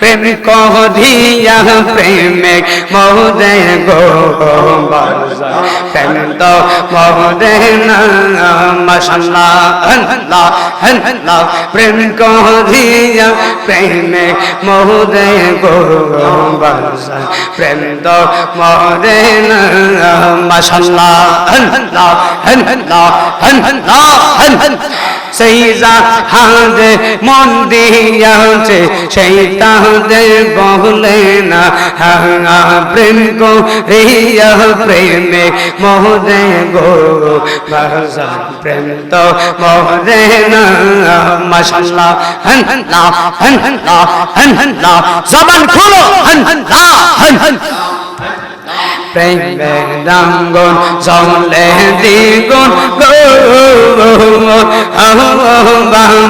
প্রেম কহিয়া প্রেমে মোদে গো প্রেম তো মোদে না মশাল্লাহ আল্লাহ আল্লাহ প্রেম কহিয়া প্রেমে মোদে গো প্রেম তো মোদে না মশাল্লাহ আল্লাহ আল্লাহ আল্লাহ আল্লাহ সেই হাতে মন দিয়াছে, সেই তাহতে বলে না প্রেম কো রিয়া প্রেমে মোহদে গো ভাষা প্রেম তো মোহদে না, মশাল্লাহ, হন হন না হন হন না হন হন না জবান খুলো, হন হন না হন হন প্রেমে রঙ্গন জলে দ্বিগুণ গো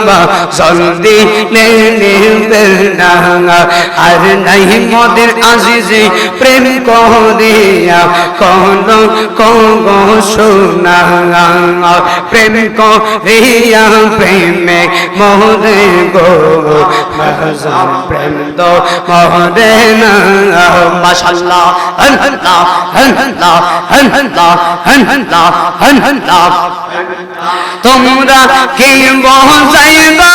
বাবা, জলদি নিবে না আর নাই মদের আজিজি, প্রেম করিয়া কন কগ সোনা প্রেম করিয়া প্রেমে মহরে গো। প্রেম তো মহরে না। মাশাল্লাহ আল্লাহ আল্লাহ আল্লাহ আল্লাহ তোমরা কি বসাইবা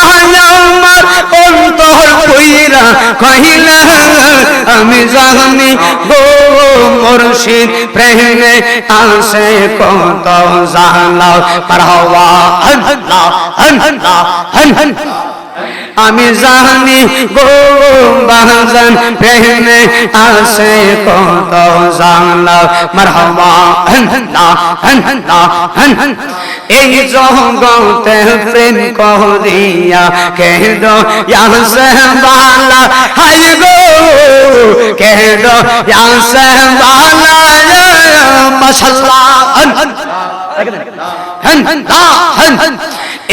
আমার অন্তর কইরা কহিলা, আমি জানি গো মুর্শিদ প্রেমে আসে কত জানাও পার হওয়া আল্লাহ আল্লাহ আল্লাহ। আমি জানি গো বাজান প্রেমে আসে কত জানলা। মারহাবা আল্লাহ আল্লাহ আল্লাহ। এই জগতে প্রেম করিয়া কেদ ইয়াসে বালা হাই গো! কেদ ইয়াসে বালা মাশাআল্লাহ হন হন হন হন।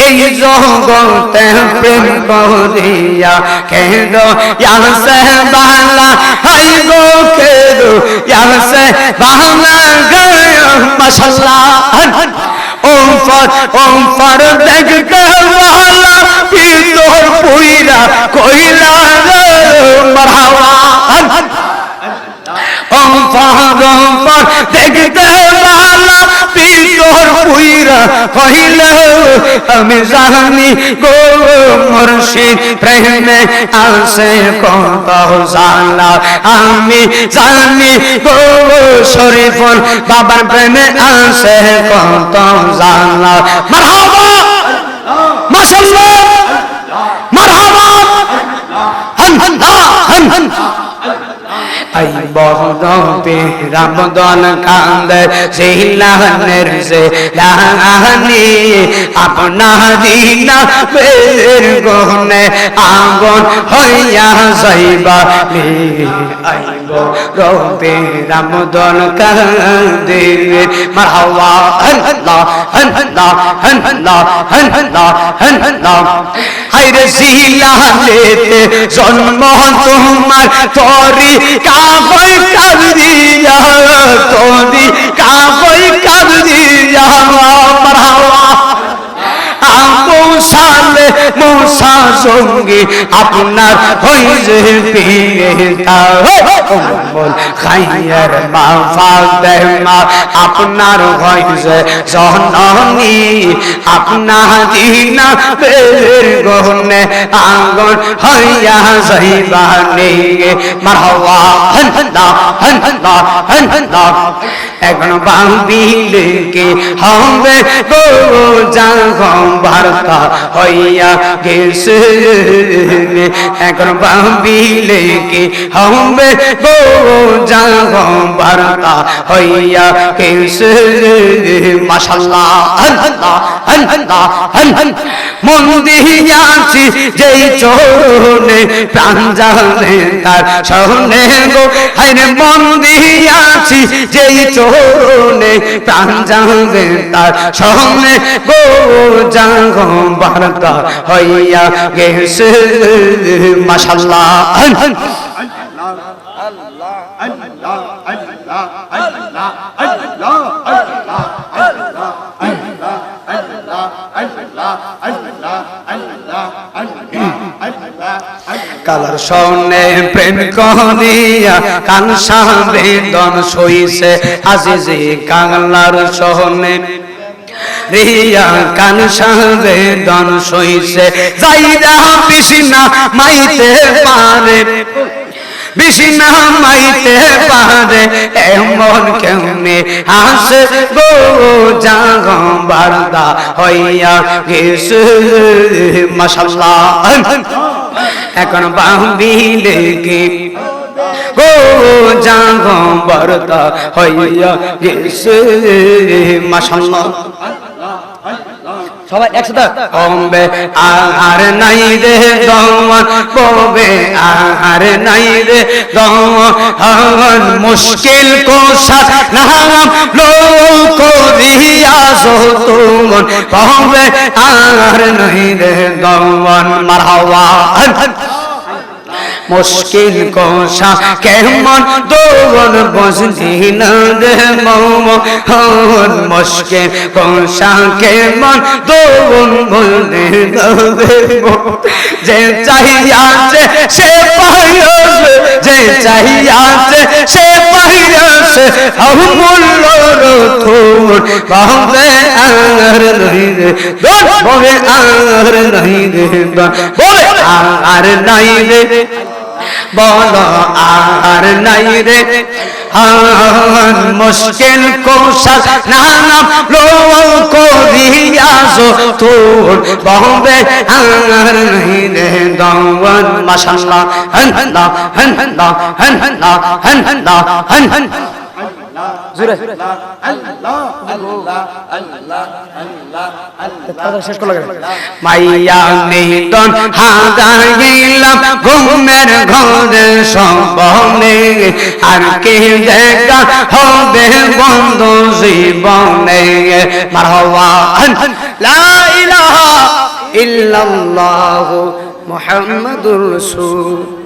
এই জগতে প্রেম করিয়া কেদ ইয়াসে বালা হাই গো কেদ ইয়াসে বালা হন হন অম্পার অম্পার দেখতে ওয়ালা পিতর পুইরা কইলা মারহাবা অম্পার অম্পার দেখতে কইলা আমি জানি গো মুর্শিদ বাবার প্রেমে কত মারহাবা হন হন হন হন আই বহদপে রামদন কান্দে শিলানের সে লাহানি, আপনা দিনা বের গহনে আগুন হইয়া যাইবা। আইব রবে রামদন কান্দে মারহাওয়া আল্লাহ আল্লাহ আল্লাহ আল্লাহ আল্লাহ। হাইরে শিলালেতে জন্ম তোমার তরি কাবই কাবদিয়া তোদি কাবই কাবদিয়া মারহাওয়া সালে মূসা সঙ্গী আপনার হইছে পিতা কম্বল খাইয়ার মা ফাদে মা, আপনার হইছে জননী আপনা দিনা বের গহনে আঙ্গন হইয়া যাইবানি মারহাওয়া হন হন্না হন হন্না হন হন্না এখন বান্দিলে কে হবে গো জাগম বার্তা হইয়া গেছে। এখন বান্দিলে কে হবে গো বার্তা হইয়া গেছে। মাশাল্লাহ আল্লাহ আল্লাহ আল্লাহ মন দিয়াছি যেই চোনে প্রাণ জানে তার সহনে গো। হাইরে মন দিয়াছি যেই চোনে প্রাণ জানে তার সহনে গো। জাগ বার্তা হইয়া গেছে। মাশাল্লাহ কালার সনে প্রেম করিয়া কানসা বেদন সইছে আজিজি কাংলার সহনে রিয়া কান বেদন সইছে। যাইরা বিষ্ণা মাইতে পারে বিষ্ণা মাইতে পারে, এমন কেমনে হাসে গো জাগ বারদা হইয়া গেছে। এখন বাম্বি লেগে গো জাগ বরতা হইয়া গেছে মাশাল্লাহ। সবাই একসাথে কমবে আহার নাই রে কমবে আহার নাই রে দমন। মুশকিল কোষা নাম লোক রিয়াজ তুমন কমবে আহার নাই রে দমন। মারহাওয়া মুশকিল কোষা, কেমন দোবন বসলি না রে মম? হন মুশকিল কোষা, কেমন দোবন বসলি না রে যে চাহিয়াছে সে পাইয়াছে যে চাহিয়াছে সে পাইয়াছে অমূল্য রথুর বাহবে আর নাই রে দোন ববে আর নাই রে বলে আর নাই রে। বলো আর নাই রে হান মুশকিল কোশাস নাম লোক করিয়াস তোর বহবে আর নাই রে দওয়ান মাশাআল্লাহ হান হান হন হান হান হন হান হান শেষ করলাম ঘুমের ঘরে সম্বনে আর কে দেখা হবে বন্ধ জীবনে ইল্লাল্লাহ মুহাম্মাদুর রাসূল